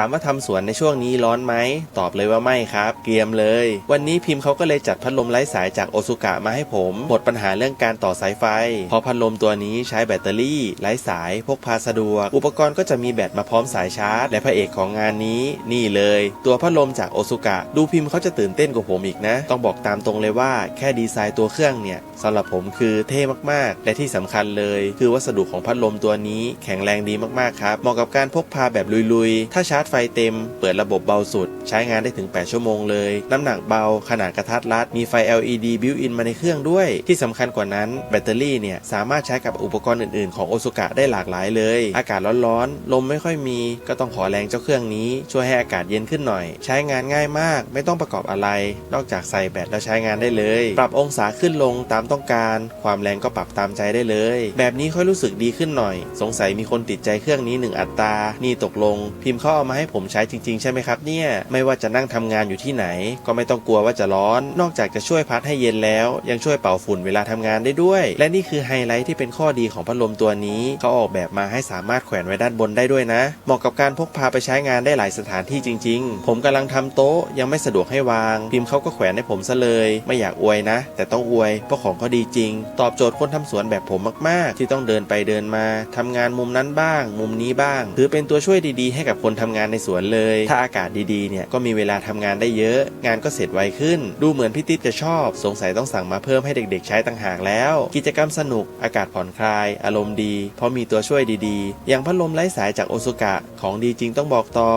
ถามว่าทำสวนในช่วงนี้ร้อนไหม ตอบเลยว่าไม่ครับ เกรียมเลย วันนี้พิมพ์เขาก็เลยจัดพัดลมไร้สายจากโอซุกะมาให้ผมหมดปัญหาเรื่องการต่อสายไฟ เพราะพัดลมตัวนี้ใช้แบตเตอรี่ ไร้สายพกพาสะดวก อุปกรณ์ก็จะมีแบตมาพร้อมสายชาร์จ และพระเอกของงานนี้ นี่เลย ตัวพัดลมจากโอซุกะ ดูพิมพ์เขาจะตื่นเต้นกว่าผมอีกนะ ต้องบอกตามตรงเลยว่าแค่ดีไซน์ตัวเครื่องเนี่ยสำหรับผมคือเท่มากๆ และที่สำคัญเลย คือวัสดุของพัดลมตัวนี้ แข็งแรงดีมากๆครับเหมาะกับการพกพาแบบลุยๆ ถ้าชาร์จไฟเต็ม เปิดระบบเบาสุด ใช้งานได้ถึง 8 ชั่วโมงเลย น้ำหนักเบา ขนาดกระทัดรัด มีไฟ LED บิวอินมาในเครื่องด้วย ที่สำคัญกว่านั้น แบตเตอรี่เนี่ย สามารถใช้กับอุปกรณ์อื่นๆ ของโอซุกะได้หลากหลายเลย อากาศร้อนๆ ลมไม่ค่อยมี ก็ต้องขอแรงเจ้าเครื่องนี้ ช่วยให้อากาศเย็นขึ้นหน่อย ใช้งานง่ายมาก ไม่ต้องประกอบอะไร นอกจากใส่แบตแล้วใช้งานได้เลย ปรับองศาขึ้นลงตามต้องการ ความแรงก็ปรับตามใจได้เลย แบบนี้ค่อยรู้สึกดีขึ้นหน่อย สงสัยมีคนติดใจเครื่องนี้หนึ่งอัตรา นี่ตกลง พิมพ์เขาเอามาให้ผมใช้จริงๆ ใช่ไหมครับเนี่ย ไม่ว่าจะนั่งทำงานอยู่ที่ไหน ก็ไม่ต้องกลัวว่าจะร้อน นอกจากจะช่วยพัดให้เย็นแล้ว ยังช่วยเป่าฝุ่นเวลาทำงานได้ด้วย และนี่คือไฮไลท์ที่เป็นข้อดีของพัดลมตัวนี้ เขาออกแบบมาให้สามารถแขวนไว้ด้านบนได้ด้วยนะ เหมาะกับการพกพาไปใช้งานได้หลายสถานที่จริง ๆ ผมกำลังทำโต๊ะยังไม่สะดวกให้วางพิมพ์เขาก็แขวนให้ผมซะเลย ไม่อยากอวยนะ แต่ต้องอวยเพราะของเขาดีจริง ตอบโจทย์คนทำสวนแบบผมมากๆ ที่ต้องเดินไปเดินมาทำงานมุมนั้นบ้าง มุมนี้บ้างถือเป็นตัวช่วยดีๆ ให้กับคนทำงานงานในสวนเลย ถ้าอากาศดีๆเนี่ยก็มีเวลาทำงานได้เยอะ งานก็เสร็จไวขึ้น ดูเหมือนพี่ติ๊ดจะชอบ สงสัยต้องสั่งมาเพิ่มให้เด็กๆ ใช้ต่างหากแล้ว กิจกรรมสนุก อากาศผ่อนคลาย อารมณ์ดี เพราะมีตัวช่วยดีๆ อย่างพัดลมไร้สายจากโอซุกะ ของดีจริงต้องบอกต่อ